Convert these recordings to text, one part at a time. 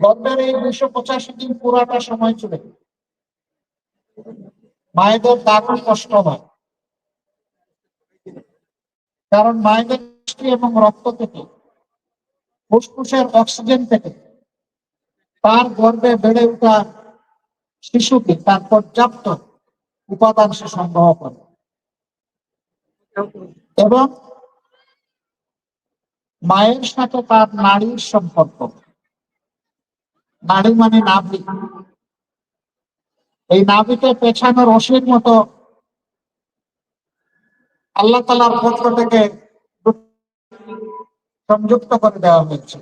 গর্ভের এই দুইশো পঁচাশি দিন পুরাটা সময় চলে মায়েদের দারুণ কষ্ট হয়। কারণ মায়েদের এবং রক্ত থেকে, ফুসফুসের অক্সিজেন থেকে, তার গর্ভে বেড়ে ওঠা শিশুকে তার পর্যাপ্ত উপাদান সে সংগ্রহ করে। এবং মায়ের সাথে তার নারীর সম্পর্ক। নারী মানে নাভি। এই নাভিতে পেছানো রশির মতো আল্লাহ তালার পক্ষ থেকে সংযুক্ত করে দেওয়া হয়েছে।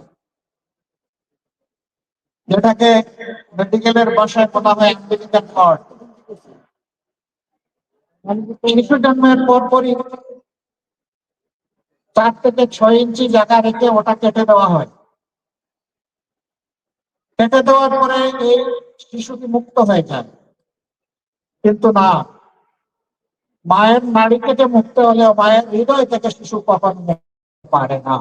যেটাকে মেডিকেলের ভাষায় বলা হয় আমেরিকান কর্ড শিশু জন্মের পরপরই চার থেকে ছয় ইঞ্চি জায়গা রেখে ওটা কেটে দেওয়া হয়। কেটে দেওয়ার পরে এই শিশুটি মুক্ত হয়ে যায়। কিন্তু না, মায়ের নাড়ি থেকে মুক্ত হলে মায়ের হৃদয় থেকে শিশু কখন পারে না।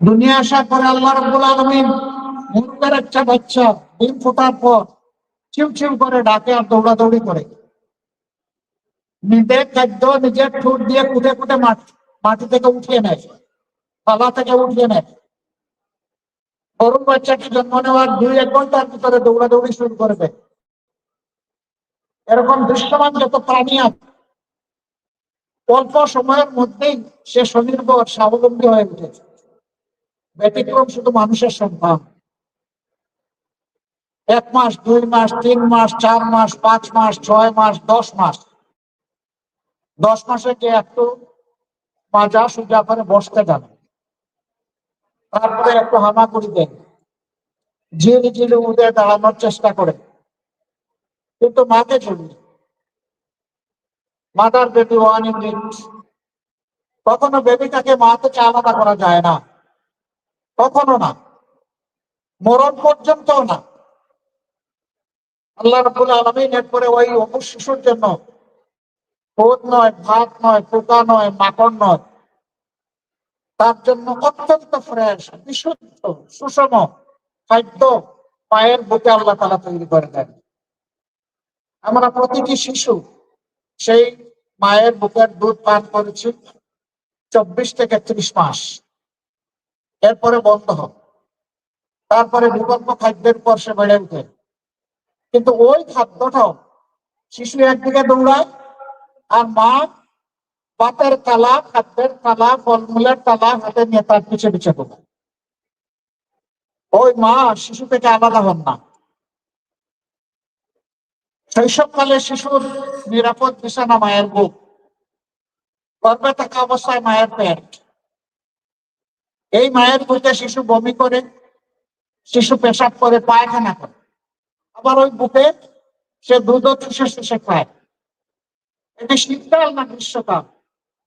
দুনিয়া আসার পরে আল্লাহ রব্বুল আলমিন মুরগের একটা বাচ্চা ডিম ফোটার পর চিউ চিউ করে ডাকে আর দৌড়াদৌড়ি করে। নিজের খাদ্য নিজের ঠোঁট দিয়ে কুটে কুটে মাটি থেকে উঠিয়ে নেয়। পালা থেকে উঠিয়ে নেয়। গরুর বাচ্চাটি জন্ম নেওয়ার দুই এক ঘণ্টার ভিতরে দৌড়াদৌড়ি শুরু করবে এরকম দৃশ্যমান যত প্রাণী আছে, অল্প সময়ের মধ্যেই সে স্বনির্ভর, স্বাবলম্বী হয়ে উঠেছে। ব্যতিক্রম শুধু মানুষের সন্তান। এক মাস, দুই মাস, তিন মাস, চার মাস, পাঁচ মাস, ছয় মাস, দশ মাস। দশ মাসে কে একটু মাজা সুজা করে বসতে জানে। তারপরে একটু হামাগুড়ি দেন ঝিরি ঝিরি উদে দাঁড়ানোর চেষ্টা করে। কিন্তু মাকে চলি মাদার বেবি ওয়ান ইউনিট কখনো বেবিটাকে মা থেকে আলাদা করা যায় না। কখনো না। মরণ পর্যন্ত না। আল্লাহ রবুল আলমিন এরপরে ওই অপু শিশুর জন্য খোদ নয় ভাত নয় পোকা নয় মাকড় নয়। তার জন্য অত্যন্ত ফ্রেশ বিশুদ্ধ সুষম খাদ্য পায়ের বুকে আল্লাহ তালা তৈরি করে দেন। আমরা প্রতিটি শিশু সেই মায়ের বুকের দুধ পান করেছি চব্বিশ থেকে ত্রিশ মাস। এরপরে বন্ধ হবে। তারপরে বিকল্প খাদ্যের পর সে বেড়ে উঠে কিন্তু ওই খাদ্যটাও শিশু একদিকে দৌড়ায় আর মা পাতের কালা খাদ্যের কালা ফলমূলের কালা হাতে নিয়ে তার পিছিয়ে পিছিয়ে দৌড়ায় ওই মা শিশু থেকে আলাদা হন না। শৈশবকালে শিশুর নিরাপদ বিছানা মায়ের বুক। গর্ভে থাকা অবস্থায় মায়ের পেট। এই মায়ের বুকে শিশু বমি করে, শিশু পেশাব করে, পায়খানা করে। আবার ওই বুকে সে দুধ চুষে চুষে খায়। এটি শীতকাল না গ্রীষ্মকাল?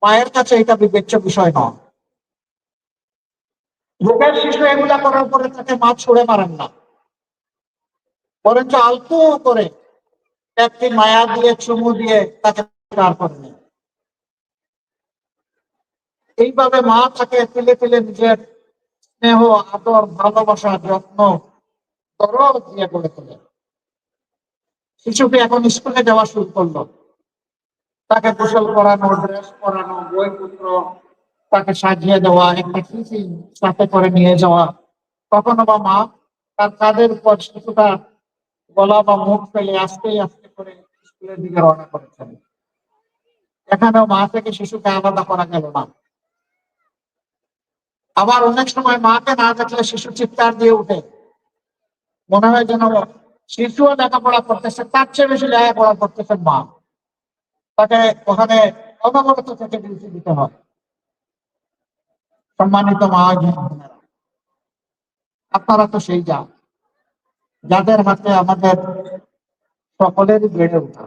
মায়ের কাছে এটা বিবেচ্য বিষয় নয়। বুকের শিশু এগুলা করার পরে তাকে মা ছুড়ে মারেন না। বরঞ্চ আলতু করে একটি মায়া দিয়ে, চুমু দিয়ে তাকে পার করে নেয় এইভাবে মা তাকে ফেলে ফেলে নিজের স্নেহ, আদর, ভালোবাসা, যত্ন, দরদ দিয়ে গড়ে তোলে। শিশুকে এখন স্কুলে যাওয়া শুরু করল। তাকে গোসল করানো, ড্রেস পরানো, বইপত্র তাকে সাজিয়ে দেওয়া, একটা টিফিন সাথে করে নিয়ে যাওয়া। কখনো বা মা তার কাদের উপর শিশুটা গলা বা মুখ ফেলে আস্তে আস্তে করে স্কুলের দিকে রওনা করেছেন। এখানেও মা থেকে শিশুকে আলাদা করা গেল না। আবার অনেক সময় মাকে না দেখলে শিশু চিৎকার দিয়ে উঠে মনে হয় যেন শিশুও লেখাপড়া করতেছে, তার চেয়ে বেশি লেখাপড়া করতেছেন মা। তাকে ওখানে অনবরত থেকে ডিউটি দিতে হয়। সম্মানিত আপনারা তো সেই যা যাদের হাতে আমাদের সকলেরই বেড়ে ওঠা।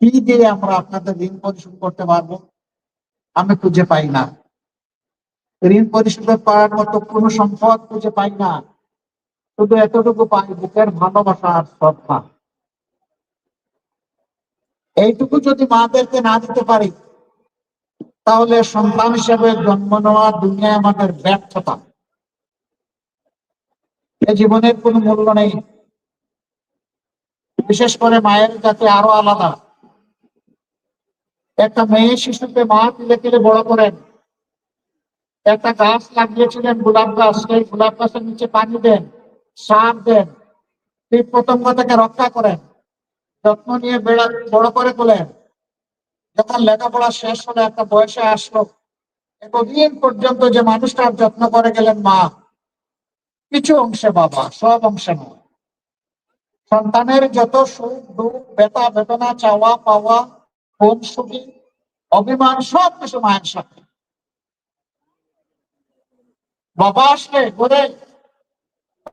কি দিয়ে আমরা আপনাদের ঋণ পরিশোধ করতে পারব, আমি খুঁজে পাই না। ঋণ পরিশোধ করার মতো কোন সম্পদ খুঁজে পাই না। শুধু এতটুকু পাই, বুকের ভালোবাসা আর শ্রদ্ধা। এইটুকু যদি মাদেরকে না দিতে পারি, তাহলে সন্তান হিসেবে জন্ম নেওয়া দুনিয়ায় আমাদের ব্যর্থতা। এ জীবনের কোনো মূল্য নেই। বিশেষ করে মায়ের কাছে আরও আলাদা। একটা মেয়ে শিশুকে মা তুলে তুলে বড় করেন। একটা গাছ লাগিয়েছিলেন গোলাপ গাছ, সেই গোলাপ গাছের নিচে পানি দেন, সার দেন কীট পতঙ্গ থেকে রক্ষা করেন। যত্ন নিয়ে বেড়া বড় করে তোলেন যখন লেখাপড়া শেষ হলো একটা বয়সে আসলো, এতদিন পর্যন্ত যে মানুষটার যত্ন করে গেলেন মা, কিছু অংশে বাবা, সব অংশে নয়। সন্তানের যত সুখ, দুঃখ বেতা বেদনা, চাওয়া, পাওয়া কোন সুখী, অভিমান, সব কিছু মায়ের সাথে। বাবা আসলে ঘরে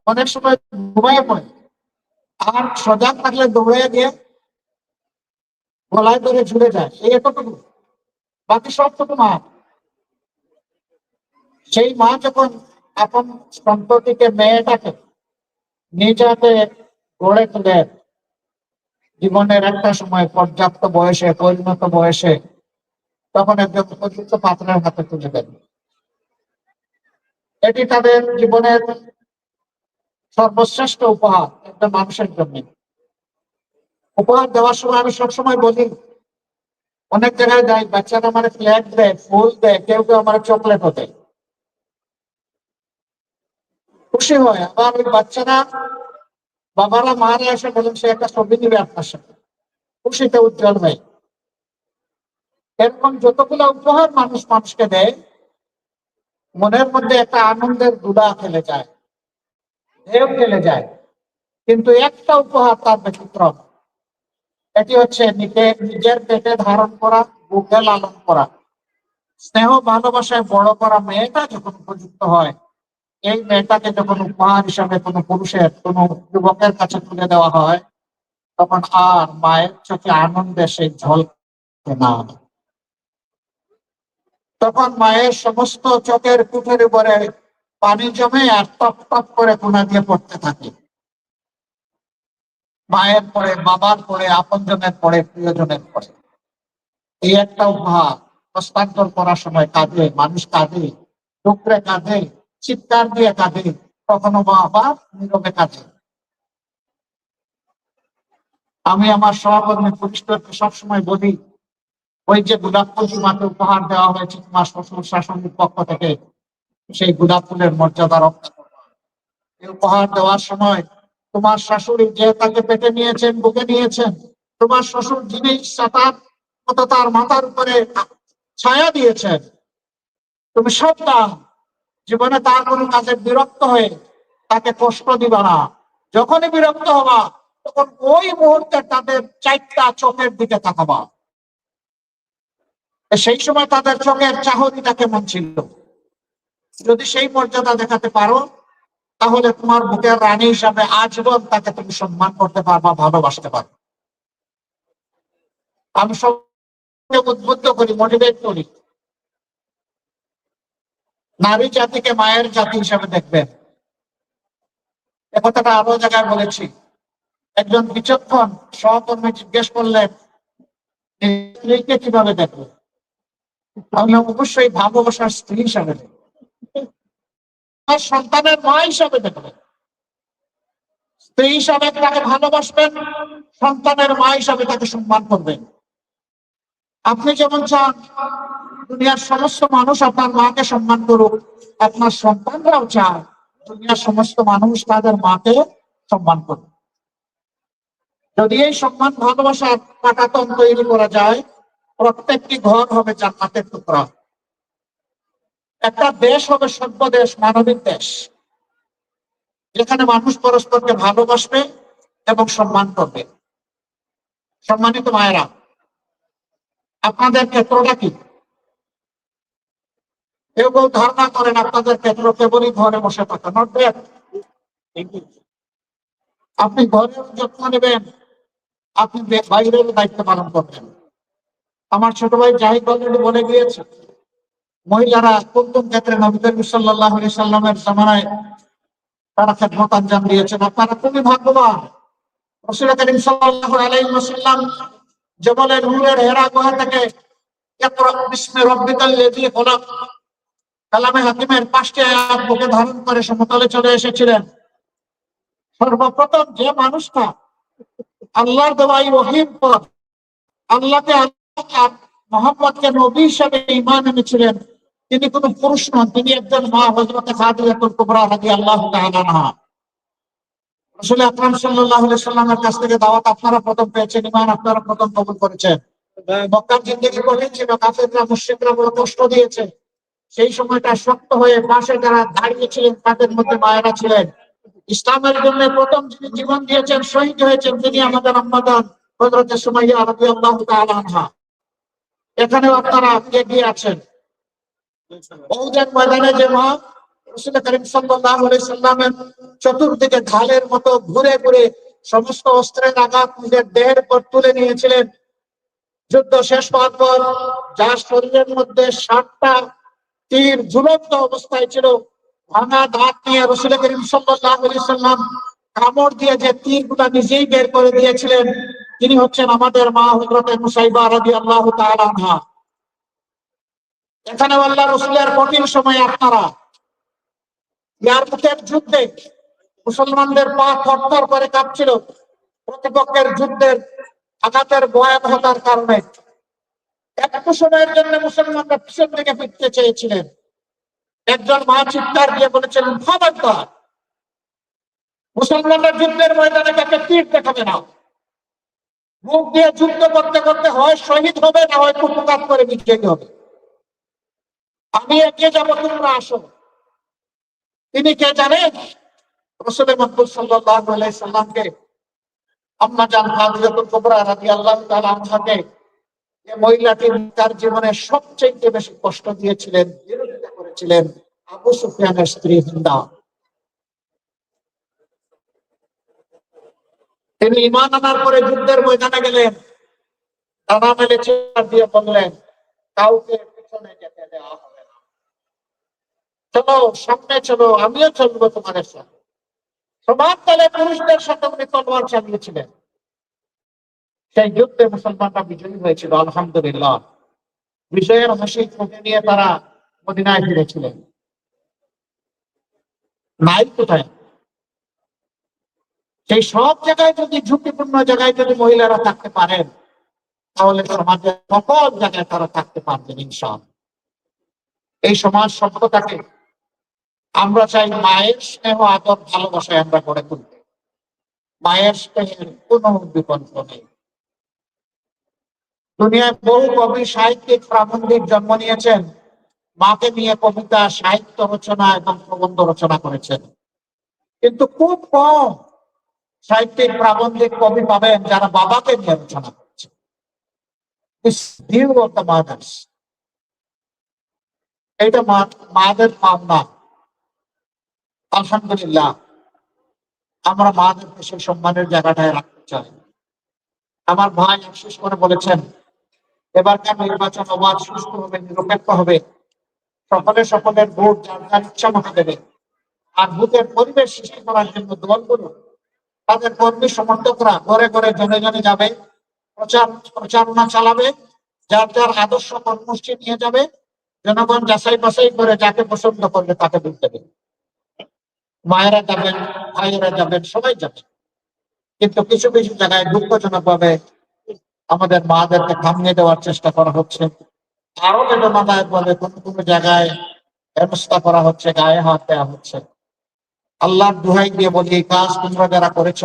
অনেক সময় ঘুমায় পড়ে। আর সজাগ থাকলে দৌড়ে গিয়ে গলায় ধরে ঝুলে যায়। এই এতটুকু। বাকি সবটুকু মা সেই মা যখন আপন সন্ততিকে মেয়েটাকে নিজ হাতে গড়ে তুলে, জীবনের একটা সময় পর্যাপ্ত বয়সে, পরিণত বয়সে, তখন একজন উপযুক্ত পাত্রের হাতে তুলে দেন এটি তাদের জীবনের সর্বশ্রেষ্ঠ উপহার। একটা মানুষের জন্য। উপহার দেওয়ার সময় আমি সবসময় বলি, অনেক জায়গায় যাই বাচ্চারা আমার ফ্ল্যাগ দেয়, ফুল দেয়, কেউ কেউ আমার চকলেটও দেয়। খুশি হয়, আবার ওই বাচ্চারা, বাবারা, মারা এসে বলেন, সে একটা ছবি নিবে আপনার সাথে খুশিতে উজ্জ্বল হয়। এরকম যতগুলো উপহার মানুষ মানুষকে দেয়, মনের মধ্যে একটা আনন্দের দুলা ফেলে যায়, ঢেউ ফেলে যায়। কিন্তু একটা উপহার তার ব্যতিক্রম এটি হচ্ছে নিজে নিজের পেটে ধারণ করা, বুকে লালন করা। স্নেহ, ভালোবাসায় বড় করা মেয়েটা যখন উপযুক্ত হয়, এই মেয়েটাকে যখন উপহার হিসাবে কোনো পুরুষের, কোনো যুবকের কাছে তুলে দেওয়া হয়, তখন আর মায়ের চোখে আনন্দে সেই ঝল না। তখন মায়ের সমস্ত চোখের কুঠের উপরে পানি জমে আর টপ টপ করে কোনা দিয়ে পড়তে থাকে। মায়ের পরে, বাবার পরে, আপনজনের পরে, প্রিয়জনের পরে। এই একটা উপহার হস্তান্তর করার সময় কাঁদে, মানুষ কাঁদে টুকরে কাঁদে, চিৎকার দিয়ে কাঁদে, কখনো মা আবার নীরবে কাঁদে। আমি আমার সহকর্মী পরিষ্কারকে সবসময় বলি, ওই যে গোলাপ ফুল তোমাকে উপহার দেওয়া হয়েছে তোমার শ্বশুর শাসনের পক্ষ থেকে, সেই গোলাপ ফুলের মর্যাদা রক্ষা করবা এই উপহার দেওয়ার সময় তোমার শাশুড়ি যে তাকে পেটে নিয়েছেন, বুকে নিয়েছেন, তোমার শ্বশুর যিনি সাতার মতো তার মাথার উপরে ছায়া দিয়েছেন, তুমি সাবধান জীবনে তার কোনো কাজে বিরক্ত হয়ে তাকে কষ্ট দিবা না। যখনই বিরক্ত হবা, তখন ওই মুহূর্তে তাদের চারটা চোখের দিকে তাকাবা। সেই সময় তাদের চোখের চাহনিটা কেমন ছিল? যদি সেই মর্যাদা দেখাতে পারো তাহলে তোমার বুকের রানী হিসাবে আজীবন তাকে তুমি সম্মান করতে পারবা ভালোবাসতে পারবে আমি সবকে উদ্বুদ্ধ করি মোটিভেট করি। নারী জাতিকে মায়ের জাতি হিসাবে দেখবেন। এ কথাটা আরও জায়গায় বলেছি। একজন বিচক্ষণ সহকর্মী জিজ্ঞেস করলেন স্ত্রীকে কীভাবে দেখবে? আমি অবশ্যই ভালোবাসার স্ত্রী হিসাবে দেখব। আর সন্তানের মা হিসাবে দেখবেন স্ত্রী হিসাবে তাকে ভালোবাসবেন, সন্তানের মা হিসাবে তাকে সম্মান করবেন। আপনি যেমন চান, দুনিয়ার সমস্ত মানুষ আপনার মাকে সম্মান করুক, আপনার সন্তানরাও চায়, দুনিয়ার সমস্ত মানুষ তাদের মাকে সম্মান করুক। যদি এই সম্মান ভালোবাসার পাটাতন তৈরি করা যায়, প্রত্যেকটি ঘর হবে জান্নাতের টুকরা। একটা দেশ হবে সভ্য দেশ, মানবিক দেশ, যেখানে মানুষ পরস্পরকে ভালোবাসবে এবং সম্মান করবে। সম্মানিত মায়েরা আপনাদের ক্ষেত্রটা কি? কেউ কেউ ধারণা করেন আপনাদের ক্ষেত্র কেবলই ঘরে বসে থাকা নট আপনি ঘরের যত্ন নেবেন, আপনি বাইরের দায়িত্ব পালন করবেন। আমার ছোট ভাই জাহিদ বলে গিয়েছে মহিলারা কোন ক্ষেত্রে নবী সাল্লাহ সাল্লামের জামানায় তারা খেদমত আঞ্জাম দিয়েছেন। আপনারা খুবই ভাগ্যবান। বুকে ধারণ করে সমতলে চলে এসেছিলেন। সর্বপ্রথম যে মানুষটা আল্লাহর দেওয়া এই রহিম পথ আল্লাহকে আল্লাহ মোহাম্মদকে নবী হিসাবে ইমান এনেছিলেন তিনি কোন পুরুষ নন, তিনি একজন মা হজরত তাআলা আসলে আকরাম সাল্লাল্লাহু সাল্লামের কাছ থেকে দাওয়াত আপনারা প্রথম পেয়েছেন ইমান আপনারা প্রথম কবুল করেছেন। মক্কার জিন্দগি কঠিন ছিল, কাফেররা, মুশরিকরা বড় কষ্ট দিয়েছে। সেই সময়টা শক্ত হয়ে পাশে যারা দাঁড়িয়েছিলেন তাদের মধ্যে মায়েরা ছিলেন। ইসলামের জন্য প্রথম যিনি জীবন দিয়েছেন, শহীদ হয়েছেন তিনি আমাদের আম্মাদান হজরত সুমাইয়া রাদিয়াল্লাহু তাআলা এখানেও আপনারা এগিয়ে আছেন। বহুজন ময়দানে যে মা চতুর্দিকে ঢালের মতো ঘুরে ঘুরে সমস্ত অস্ত্রের আঘাত নিজের দেহের পর তুলে নিয়েছিলেন। যুদ্ধ শেষ হওয়ার পর যার শরীরের মধ্যে ষাটটা তীর ঝুলন্ত অবস্থায় ছিল, ভাঙা দাঁত নিয়ে রসুল করিম সাল্লাম কামড় দিয়ে যে তীরগুলা নিজেই বের করে দিয়েছিলেন, তিনি হচ্ছেন আমাদের মা হযরত মুসাইবা রাদিয়াল্লাহু তাআলা আনহা। এখানে আল্লাহ রসুলের কঠিন সময় আপনারা ইয়ারমুকের যুদ্ধে মুসলমানদের পা থরথর করে কাঁপছিল, প্রতিপক্ষের যুদ্ধের আঘাতের ভয়াবহতার কারণে একটু সময়ের জন্য মুসলমানরা পিছন দিকে ফিরতে চেয়েছিলেন। একজন মা চিৎকার দিয়ে বলেছিলেন, খবরদার, মুসলমানরা যুদ্ধের ময়দানে কাকে তীর দেখাবে না। মুখ দিয়ে যুদ্ধ করতে করতে হয় শহীদ হবে, না হয় কুপকাত করে বিজয়ী হবে। আমি এগিয়ে যাব তোমরা আসো। তিনি কে জানেন? রসুল মকবুল সাল্লামকে আম্মা মহিলাটি তার জীবনে সবচেয়ে বেশি কষ্ট দিয়েছিলেন, বিরোধিতা করেছিলেন আবু সুফিয়ানের স্ত্রী হিন্দা। তিনি ইমান আনার পরে যুদ্ধের ময়দানে গেলেন। ডানা মেলে চেয়ার দিয়ে বললেন, কাউকে পিছনে যেতে দেওয়া হবে। চলো, সামনে চলো, আমিও চলবো তোমাদের সাথে। সমান তালে পুরুষদের সাথে উনি তলোয়ার চালিয়েছিলেন। সেই যুদ্ধে মুসলমানরা বিজয়ী হয়েছিল, আলহামদুলিল্লাহ। বিজয়ের হাসি ফুটে নিয়ে তারা মদিনায় ফিরেছিলেন। নাই কোথায়? সেই সব জায়গায় যদি, ঝুঁকিপূর্ণ জায়গায় যদি মহিলারা থাকতে পারেন, তাহলে সমাজের সকল জায়গায় তারা থাকতে পারবেন ইনসান এই সমাজ সভ্যতাকে আমরা চাই মায়ের স্নেহ, আদর ভালোবাসায় আমরা গড়ে তুলতে। মায়ের স্নেহের কোনো বিকল্প নেই। দুনিয়ায় বহু কবি সাহিত্যিক প্রাবন্ধিক জন্ম নিয়েছেন। মাকে নিয়ে কবিতা, সাহিত্য রচনা এবং প্রবন্ধ রচনা করেছেন। কিন্তু খুব কম সাহিত্যিক প্রাবন্ধিক কবি পাবেন যারা বাবাকে নিয়ে রচনা করেছেন। এটা মাদের পাবনা আলহামদুলিল্লাহ, আমরা মাদেরকে সেই সম্মানের জায়গাটায় রাখতে চাই। আমার ভাই শেষ করে বলেছেন এবারকার নির্বাচন অবাধ সুস্থ হবে, নিরপেক্ষ হবে? সকলে সকলের ভোট, যার যার ইচ্ছা মতো দেবে। আর ভূতের পরিবেশ সৃষ্টি করার জন্য দলগুলো, তাদের কর্মী সমর্থকরা ঘরে ঘরে জনে জনে যাবে, প্রচার প্রচারণা চালাবে, যার যার আদর্শ কর্মসূচি নিয়ে যাবে, জনগণ যাচাই বাছাই করে যাকে পছন্দ করবে তাকে ভোট দেবে। মায়েরা যাবেন, ভাইয়েরা যাবেন, সবাই যাবেন কিন্তু কিছু কিছু জায়গায় দুঃখজনক ভাবে আমাদের মাদেরকে থামিয়ে দেওয়ার চেষ্টা করা হচ্ছে। আরও বেদনাদায় বলে কোন কোন জায়গায় ব্যবস্থা করা হচ্ছে, গায়ে হাত দেওয়া হচ্ছে। আল্লাহর দুহাই দিয়ে বলি, এই কাজ তোমরা যারা করেছ,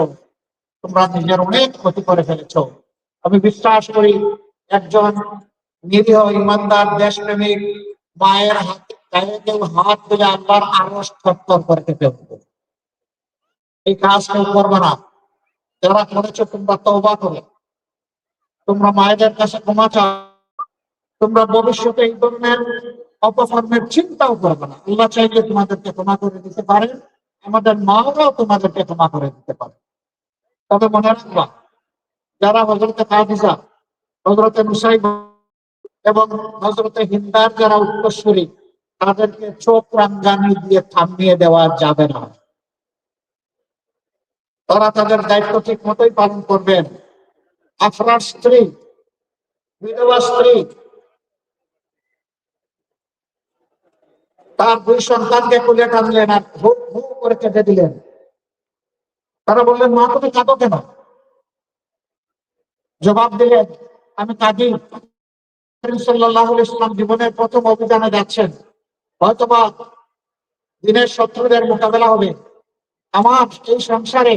তোমরা নিজের অনেক ক্ষতি করে ফেলেছ। আমি বিশ্বাস করি, একজন নিরীহ ইমানদার, দেশপ্রেমিক, মায়ের হাতে গায়ে কেউ হাত দিলে আল্লাহর আরও থর করে খেতে হবে এই কাজ কেউ করবে না। যারা করেছ, তোমরা তওবা করো। তোমরা মায়েদের কাছে ক্ষমা চাও। তোমরা ভবিষ্যতে এই ধরনের অপকর্মের চিন্তাও করবে না। আল্লাহ চাইলে তোমাদেরকে ক্ষমা করে দিতে পারে। আমাদের মাও তোমাদেরকে ক্ষমা করে দিতে পারে। তবে মনে রাখবা, যারা হজরতে কাদিজা হজরতে মুসাইব এবং হজরতে হিন্দার যারা উত্তরসূরি তাদেরকে চোখ রাঙ্গানি দিয়ে থামিয়ে দেওয়া যাবে না। তারা তাদের দায়িত্ব ঠিক মতোই পালন করবেন। আফরার স্ত্রী, বিধবা স্ত্রী, তার দুই সন্তানকে কোলে টানলেন আর ভু ভু করে কেটে দিলেন। তারা বললেন, মা, তুমি কাঁদো কেন? জবাব দিলেন, আমি কাঁদি। সাল্লাহ ইসলাম জীবনের প্রথম অভিযানে যাচ্ছেন। হয়তোবা দিনের শত্রুদের মোকাবেলা হবে। আমার এই সংসারে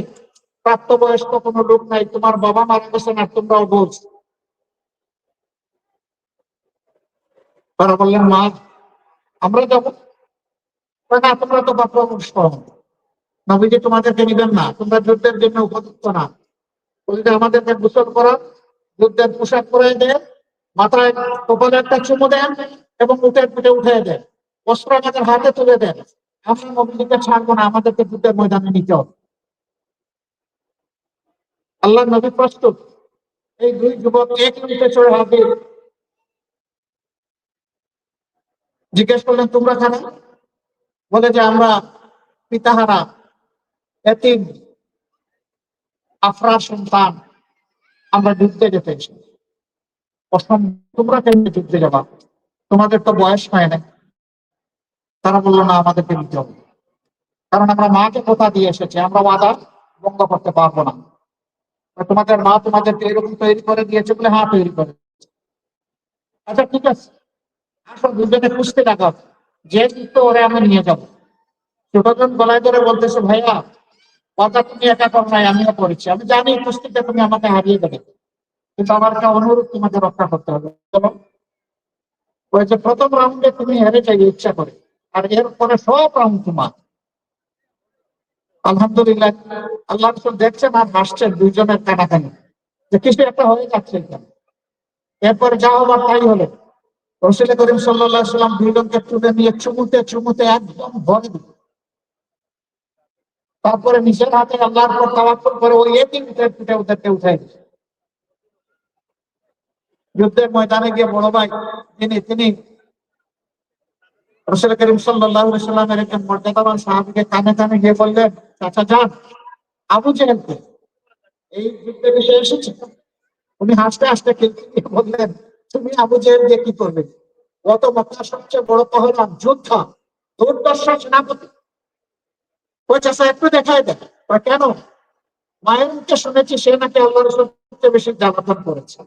প্রাপ্তবয়স্ক কোনো লোক নাই, তোমার বাবা মারা গেছেন আর তোমরাও বোঝ। তারা বললেন, মা, আমরা যাব। না তোমরা তো বাপ নবীজি তোমাদেরকে নিবেন না, তোমরা যুদ্ধের জন্য উপযুক্ত না। বলতে আমাদেরকে গোসল করা, যুদ্ধের পোশাক পরে দেয় মাথায় কপালে একটা চুমু দেন এবং উঠে পিঠে উঠে দেন। অস্ত্র আমাদের হাতে তুলে দেন। আমরা নবীজিকে ছাড়বো না, আমাদেরকে যুদ্ধের ময়দানে নিতে হবে। আল্লাহ নবী প্রস্তুত। এই দুই যুবক এক মিনিটে চড়ে হবে জিজ্ঞেস করলেন, তোমরা খানা বলে যে, আমরা পিতাহারা, এতিম আফরার সন্তান, আমরা যুদ্ধে যেতে এসেছি। তোমরা কেন যুদ্ধে যাবা? তোমাদের তো বয়স হয় না তারা বলল, না, আমাদেরকে নিতে হবে। কারণ আমরা মাকে কথা দিয়ে এসেছি, আমরা ওয়াদা ভঙ্গ করতে পারব না। তোমাদের মা তোমাদেরকে এরকম তৈরি করে দিয়েছে বলে হ্যাঁ তৈরি করে আচ্ছা ঠিক আছে। আসো, দুজনে খুঁজতে লাগা যে দিত ওরে আমি নিয়ে যাব। ছোটজন গলায় ধরে বলতেছে, ভাইয়া কথা তুমি একা কর নাই, আমিও করেছি। আমি জানি কুস্তিতে তুমি আমাকে হারিয়ে দেবে। কিন্তু আমার একটা অনুরোধ তোমাকে রক্ষা করতে হবে। ওই যে প্রথম রাউন্ডে তুমি হেরে যাই ইচ্ছা করে আর এরপরে সব রাউন্ড তোমার। আলহামদুলিল্লাহ, আল্লাহ দেখছেন আর হাসছেন দুইজনের কানাকানি। যে কিছু একটা হয়ে যাচ্ছে এরপরে যা হবার তাই হলো। রসুল করিম সাল্লাহ সাল্লাম দুইজনকে তুলে নিয়ে চুমুতে চুমুতে একদম ভরে দিল তারপরে নিজের হাতে আল্লাহর পর তাওয়াক্কুল করে ওই একই উঠে পিঠে ওদেরকে উঠাই দিচ্ছে যুদ্ধের ময়দানে গিয়ে বড় ভাই তিনি রসুল করিম সাল্লামের একজন মর্যাদাবান কানে কানে গিয়ে বললেন, চাচা যান, আবু এই যুদ্ধে এসেছে। উনি হাসতে হাসতে বললেন, তুমি আবু দিয়ে কি করবে? গত মক্কার সবচেয়ে বড় সেনাপতি। ওই চাষা একটু দেখায় দেয় কেন? মায়ের মুখে শুনেছি সে নাকি আল্লাহ সবচেয়ে বেশি করেছে।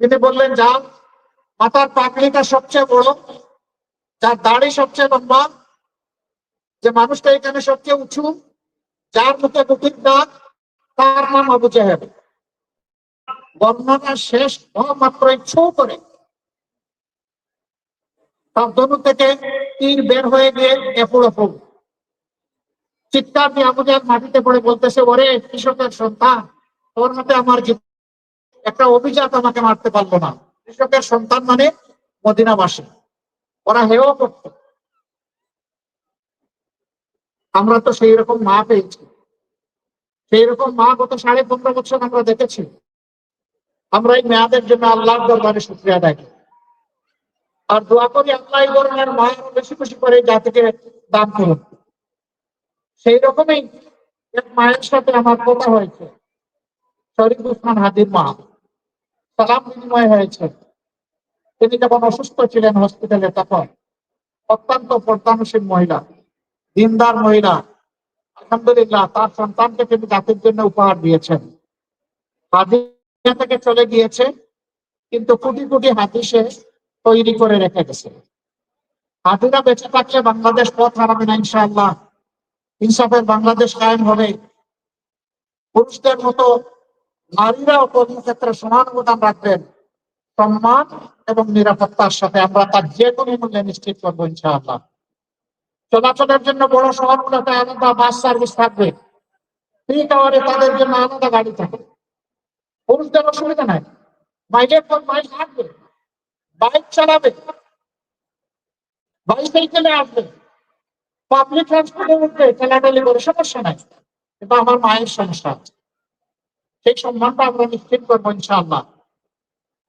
তিনি বললেন যা মাথার পাকড়িটা সবচেয়ে বড়, যার দাড়ি সবচেয়ে লম্বা, যে মানুষটা এখানে সবচেয়ে উঁচু, যার মুখে দুটির দাঁত তার নাম আবু জাহেদ বর্ণনা শেষ মাত্র ছো করে। তার দনু থেকে তীর বের হয়ে গিয়ে এপুড়ো ফুল। চিৎকার দিয়ে আবু জাহেদ মাটিতে পড়ে বলতেছে, ওরে কৃষকের সন্তান, তোর হাতে আমার একটা অভিজাত আমাকে মারতে পারল না। কৃষকের সন্তান মানে মদিনাবাসী ওরা হেও করত। আমরা তো সেই রকম মা পেয়েছি। সেই রকম মা গত সাড়ে পনেরো বছর আমরা দেখেছি। আমরা এই মেয়াদের জন্য আল্লাহর দরবারে শুক্রিয়া দেখি আর দোয়া করি আল্লাহ ধরনের মায়ের বেশি বেশি করে জাতিকে দান করুন। সেই রকমই এক মায়ের সাথে আমার কথা হয়েছে। শরীফ উসমান হাদির মা। সালাম বিনিময় হয়েছে। তিনি যখন অসুস্থ ছিলেন হসপিটালে তখন অত্যন্ত পর্দানুসীন মহিলা, দিনদার মহিলা, আলহামদুলিল্লাহ তার সন্তানকে তিনি জাতির জন্য উপহার দিয়েছেন। হাদিয়া থেকে চলে গিয়েছে, কিন্তু কোটি কোটি হাদিসে তৈরি করে রেখে গেছে। হাদিরা বেঁচে থাকলে বাংলাদেশ পথ হারাবে না ইনশাআল্লাহ। ইনসাফের বাংলাদেশ কায়েম হবে। পুরুষদের মতো নারীরাও কর্মক্ষেত্রে সমান অবদান রাখবেন। সম্মান এবং নিরাপত্তার সাথে আমরা তার যে কোনো মূল্যে নিশ্চিত করব, ইনশাআল্লাহ। চলাচলের জন্য বড় শহরগুলোতে আলাদা বাস সার্ভিস থাকবে। ঠিক আওয়ারে তাদের জন্য আলাদা গাড়ি থাকবে। পুরুষদের অসুবিধা নাই। বাইকের পর বাইক হাঁটবে। বাইক চালাবে। বাইসাইকেলে আসবে। পাবলিক ট্রান্সপোর্টে উঠবে। ঠেলাঠেলি করে সমস্যা নাই। কিন্তু আমার মায়ের সমস্যা আছে। সেই সম্মানটা আমরা নিশ্চিত করব, ইনশাআল্লাহ।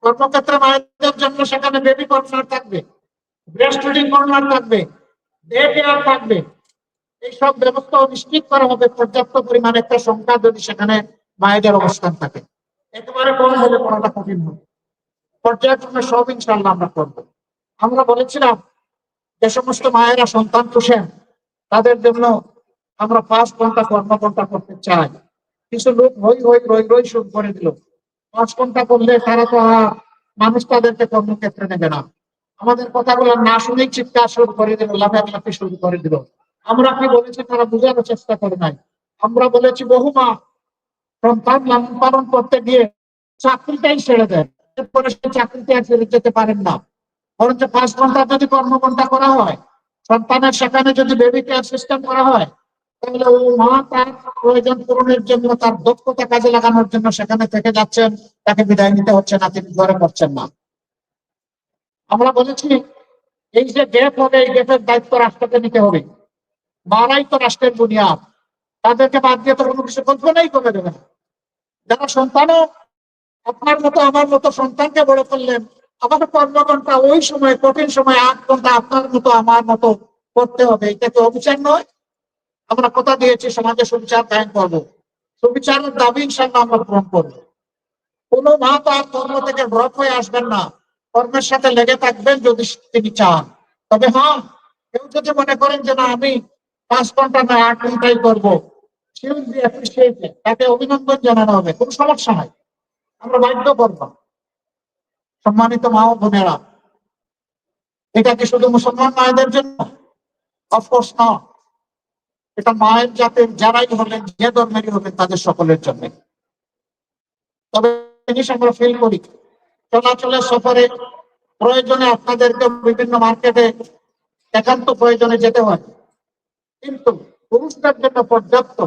কর্মক্ষেত্রে মায়েদের জন্য সেখানে বেবি কর্নার থাকবে ব্রেস্ট ফিডিং কর্নার থাকবে ডে কেয়ার থাকবে। এইসব ব্যবস্থা নিশ্চিত করা হবে, পর্যাপ্ত পরিমাণ একটা সংখ্যা যদি সেখানে মায়েদের অবস্থান থাকে। একেবারে কম হলে পড়াটা কঠিন হবে। পর্যায়ক্রমে সব ইনশাল্লাহ আমরা করব। আমরা বলেছিলাম যে সমস্ত মায়েরা সন্তান পোষেন, তাদের জন্য আমরা পাঁচ ঘণ্টা কর্মঘন্টা করতে চাই। কিছু লোক হই হই রই রই শুরু করে দিল। পাঁচ ঘণ্টা করলে তারা তো আর মানুষ তাদেরকে কর্মক্ষেত্রে নেবে না। আমাদের কথাগুলো না শুনেই চিৎকার শুরু করে দিল, লাফালাফি শুরু করে দিল। আমরা কি বলেছি তারা বোঝানোর চেষ্টা করে নাই। আমরা বলেছি, বহু মা সন্তান লালন পালন করতে গিয়ে চাকরিটাই ছেড়ে দেন। এরপরে সে চাকরিতে আর ফেরত যেতে পারেন না। বরঞ্চ পাঁচ ঘণ্টা যদি কর্মঘন্টা করা হয়, সন্তানের সেখানে যদি বেবি কেয়ার সিস্টেম করা হয় তাহলে ও মা তার প্রয়োজন পূরণের জন্য তার দক্ষতা কাজে লাগানোর জন্য সেখানে থেকে যাচ্ছেন তাকে বিদায় নিতে হচ্ছে না তিনি ঘরে পড়ছেন না আমরা বলেছি এই যে গ্যাপ হবে এই গ্যাপের দায়িত্ব রাষ্ট্রকে নিতে হবে মারাই তো রাষ্ট্রের বুনিয়াদ তাদেরকে বাদ দিয়ে তো কোনো কিছু কল্পনাই করে দেবে না যারা সন্তানও আপনার মতো আমার মতো সন্তানকে বড় করলেন আমার কর্মঘন্টা ওই সময় কঠিন সময় আট ঘণ্টা আপনার মতো আমার মতো করতে হবে, এটা কি অবিচার নয়? আমরা কথা দিয়েছি সমাজে সুবিচার কায়েম করব। সুবিচারের দাবি ইনশাল্লাহ আমরা পূরণ করব। কোনো মা তো আর কর্ম থেকে ড্রপ হয়ে আসবেন না। কর্মের সাথে লেগে থাকবেন যদি তিনি চান। তবে হ্যাঁ কেউ যদি মনে করেন যে না, আমি পাঁচ ঘণ্টা না আট ঘন্টাই করব। তাকে অভিনন্দন জানানো হবে, কোনো সমস্যা নাই। আমরা বাধ্য করব। সম্মানিত মা ও বোনেরা, এটা কি শুধু মুসলমান মায়েদের জন্য? অফকোর্স না এটা মায়ের জাতের, যারাই হবেন, যে ধর্মেরই হবেন, তাদের সকলের জন্য। তবে জিনিস আমরা ফিল করি। চলাচলের সফরে প্রয়োজনে আপনাদেরকে বিভিন্ন মার্কেটে একান্ত প্রয়োজনে যেতে হয়। কিন্তু পুরুষদের জন্য পর্যাপ্ত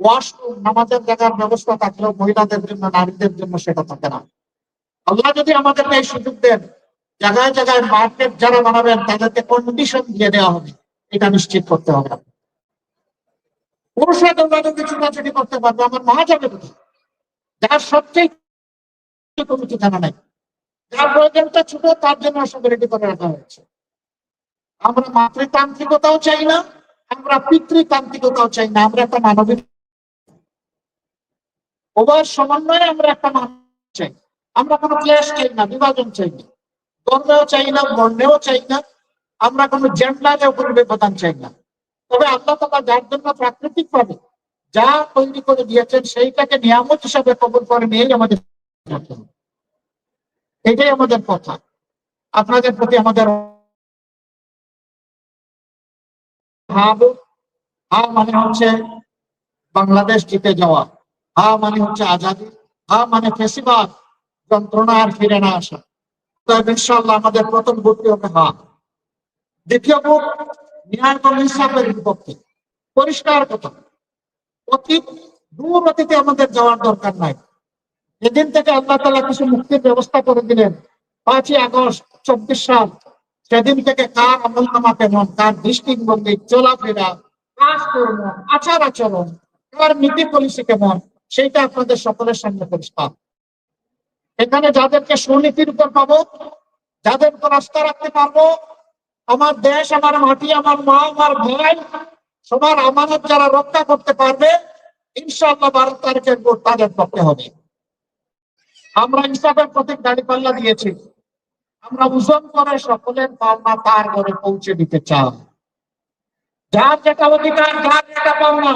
ওয়াশরুম নামাজের জায়গার ব্যবস্থা থাকলেও মহিলাদের জন্য, নারীদের জন্য সেটা থাকে না। আল্লাহ যদি আমাদেরকে এই সুযোগ দেন, জায়গায় জায়গায় মার্কেট যারা বানাবেন, তাদেরকে কন্ডিশন দিয়ে দেওয়া হবে। এটা নিশ্চিত করতে হবে। পুরুষরা দৌড়াদৌড়ি ছুটাছুটি করতে পারবে, আমার মা যাবে? যার সবচেয়ে কোনো ঠিকানা নাই। যার প্রয়োজনটা ছোট, তার জন্য সব রেডি করে রাখা হয়েছে। আমরা মাতৃতান্ত্রিকতাও চাই না, আমরা পিতৃতান্ত্রিকতাও চাই না, আমরা একটা মানবিক উভয়ের সমন্বয়ে আমরা একটা মানুষ চাই। আমরা কোনো ক্লেশ চাই না, বিভাজন চাই না। ধর্মেও চাই না বর্ণেও চাই না। আমরা কোনো জেন্ডারেও কোনো ব্যবধান চাই না। তবে আল্লাহ তালা যার জন্য প্রাকৃতিক ভাবে যা তৈরি করে দিয়েছেন, সেইটাকে নিয়ামত হিসাবে কবল করে নিয়েই আমাদের এটাই আমাদের কথা। আপনাদের প্রতি আমাদের হাব হা মানে হচ্ছে বাংলাদেশ জিতে যাওয়া, হা মানে হচ্ছে আজাদি, হা মানে ফেসিবাদ, যন্ত্রণা আর ফিরে না আসা। তবে ইনশাল্লাহ আমাদের প্রথম ভোটটি হবে হা। দ্বিতীয় ভোট ন্যায় এবং পরিষ্কার কথা। অতীত, দূর আমাদের যাওয়ার দরকার নাই। যেদিন থেকে আল্লাহ তালা কিছু মুক্তির ব্যবস্থা করে দিলেন। পাঁচই আগস্ট, চব্বিশ সাল। সেদিন থেকে কার আমল নামা কেমন? কার দৃষ্টিভঙ্গি? চলাফেরা কাজকর্ম আচার আচরণ, কার নীতি পলিসি কেমন? সেইটা আপনাদের সকলের সামনে পরিষ্কার। এখানে যাদেরকে সুনীতির উপর পাবো, যাদের উপর আস্থা রাখতে পারব আমার দেশ, আমার মাটি, আমার মা আমার ভাই সবার আমানত যারা রক্ষা করতে পারবে, ইনশাআল্লাহ বারো তারিখের ভোট তাদের পক্ষে হবে। আমরা ইনসাফের প্রতীক দাঁড়ি পাল্লা দিয়েছি। আমরা ওজন করে সকলের পাওনা তার ঘরে পৌঁছে দিতে চাই। যার যেটা অধিকার, যার যেটা পাওনা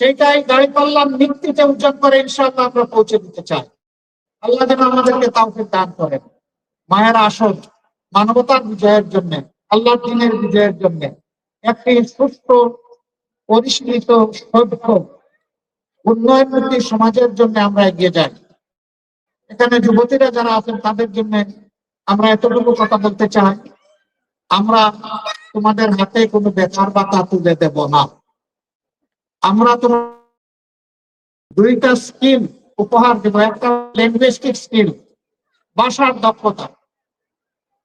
সেটাই দাঁড়ি পাল্লার নিক্তিতে ওজন করে ইনশাআল্লাহ আমরা পৌঁছে দিতে চাই। আল্লাহ যেন আমাদেরকে তাওফিক দান করেন। মায়ের আসন, মানবতার বিজয়ের জন্য। আল্লাহ দিনের বিজয়ের জন্য একটি সুস্থ, পরিষ্কৃত, সভ্য, উন্নয়নমুখী সমাজের জন্য আমরা এগিয়ে যাই। এখানে যুবতীরা যারা আছেন, তাদের জন্য আমরা এতটুকু কথা বলতে চাই, আমরা তোমাদের হাতে কোনো বেকার বাতা তুলে দেব না। আমরা তোমার দুইটা স্কিল উপহার দেবো, একটা ল্যাঙ্গুয়েস্টিক স্কিল ভাষার দক্ষতা।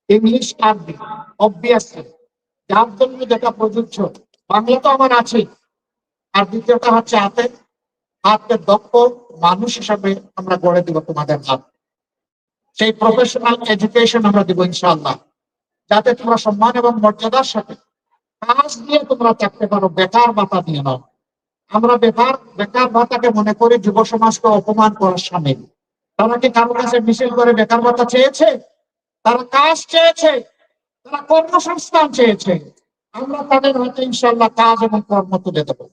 ইংলিশ আরবি অবভিয়াসলি যার জন্য যেটা প্রযোজ্য, বাংলা তো আমার আছে আর দ্বিতীয়টা হচ্ছে হাতে হাতে দক্ষ মানুষ হিসাবে আমরা গড়ে দিব তোমাদের হাত। সেই প্রফেশনাল এডুকেশন আমরা দিব ইনশাআল্লাহ। যাতে তোমরা সম্মান এবং মর্যাদার সাথে কাজ দিয়ে তোমরা থাকতে পারো, বেকার ভাতা দিয়ে নাও। আমরা বেকার বেকার ভাতাকে মনে করি যুব সমাজকে অপমান করার সামিল। তারা কি কারও কাছে মিছিল করে বেকার ভাতা চেয়েছে? তারা কাজ চেয়েছে, তারা কর্মসংস্থান চেয়েছে। আমরা তাদের হাতে ইনশাল্লাহ কাজ এবং কর্ম তুলে দেবো।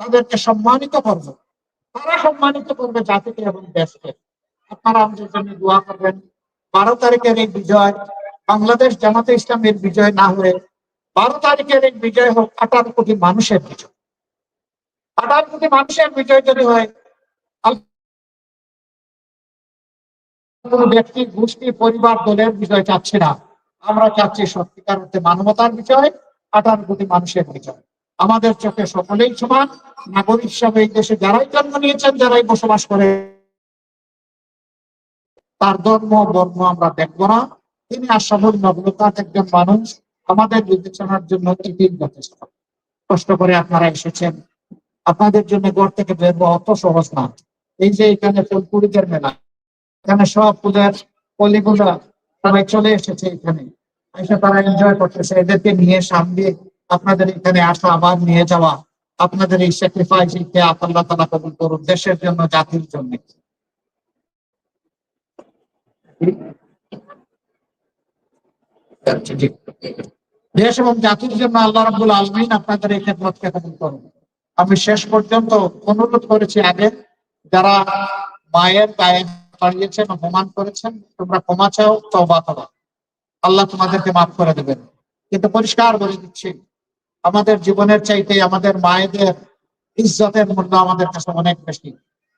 তাদেরকে সম্মানিত করব। তারা সম্মানিত করবে জাতিকে এবং দেশকে। আপনারা আমাদের জন্য দোয়া করবেন। বারো তারিখের এই বিজয়, বাংলাদেশ জামাতে ইসলামের বিজয় না হয়ে বারো তারিখের এই বিজয় হোক, আঠারো কোটি মানুষের বিজয়। আঠারো কোটি মানুষের বিজয় যদি হয় ব্যক্তি গোষ্ঠী, পরিবার, দলের চাচ্ছি না। আমরা চাচ্ছি সত্যিকার অর্থে মানবতার আঠারো কোটি মানুষের বিজয়। আমাদের চোখে সকলেই সমান। নাগরিক হিসাবে এই দেশে যারাই জন্ম নিয়েছেন, যারাই বসবাস করে তার ধর্ম, বর্ণ আমরা দেখব না। তিনি আশাবুল নবলতার একজন মানুষ। আমাদের বিবেচনার জন্য যথেষ্ট। কষ্ট করে আপনারা এসেছেন। আপনাদের জন্য ঘর থেকে বের হওয়া অত সহজ না। এই যে এখানে ফুলপুরিদের মেলা। এখানে সব ফুলের কলিগুলা সবাই চলে এসেছে এখানে। এসে তারা এনজয় করতেছে। এদেরকে নিয়ে সামনে আপনাদের এখানে আসা, আবার নিয়ে যাওয়া, আপনাদের এই স্যাক্রিফাইস আল্লাহ তালা কবুল করুন দেশের জন্য, জাতির জন্য। দেশ এবং জাতির জন্য আল্লাহ রাবুল আলমিন আপনাদের এই খেদমতকে কবুল করুন আমি শেষ পর্যন্ত অনুরোধ করেছি আগে, যারা মায়ের গায়ে দাঁড়িয়েছেন অপমান করেছেন, তোমরা ক্ষমা চাও তবা তবা আল্লাহ তোমাদেরকে মাফ করে দেবেন। কিন্তু পরিষ্কার বলে দিচ্ছি, আমাদের জীবনের চাইতে আমাদের মায়েদের ইজ্জতের মূল্য আমাদের কাছে অনেক বেশি।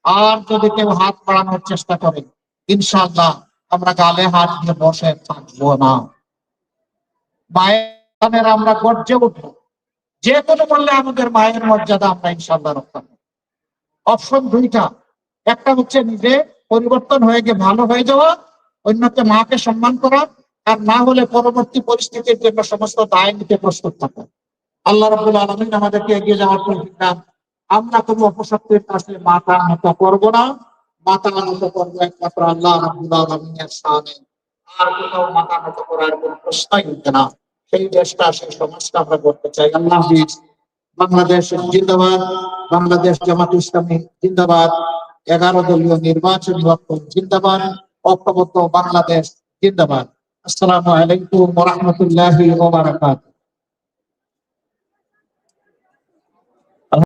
আর যদি কেউ হাত বাড়ানোর চেষ্টা করে, ইনশাআল্লাহ আমরা গালে হাত দিয়ে বসে থাকব না। মায়ের আমরা গর্জে উঠবো। যে কোনো বললে আমাদের মায়ের মর্যাদা আমরা ইনশাল্লাহ রক্ষা অপশন দুইটা, একটা হচ্ছে নিজে পরিবর্তন হয়ে গিয়ে ভালো হয়ে যাওয়া, অন্যকে মাকে সম্মান করা, আর না হলে পরবর্তী পরিস্থিতির জন্য সমস্ত দায় নিতে প্রস্তুত থাকা। আল্লাহ রবুল আলমিন আমাদেরকে এগিয়ে যাওয়ার পরিচিত আমরা কোনো অপশক্তির কাছে মাথা নত করব না, মাথা নত করব একমাত্র আল্লাহ রবুল আলমিনের সামনে। আর কোথাও মাথা নত করার কোন প্রশ্নই উঠবে না। সেই দেশটা সেই সমাজটা আমরা করতে চাই। আল্লাহ বাংলাদেশ জিন্দাবাদ, বাংলাদেশ জামাত ইসলামী জিন্দাবাদ। এগারো দলীয় নির্বাচন জিন্দাবাদ ঐক্যবদ্ধ বাংলাদেশ জিন্দাবাদ। আসসালামু আলাইকুম রহমতুল্লাহ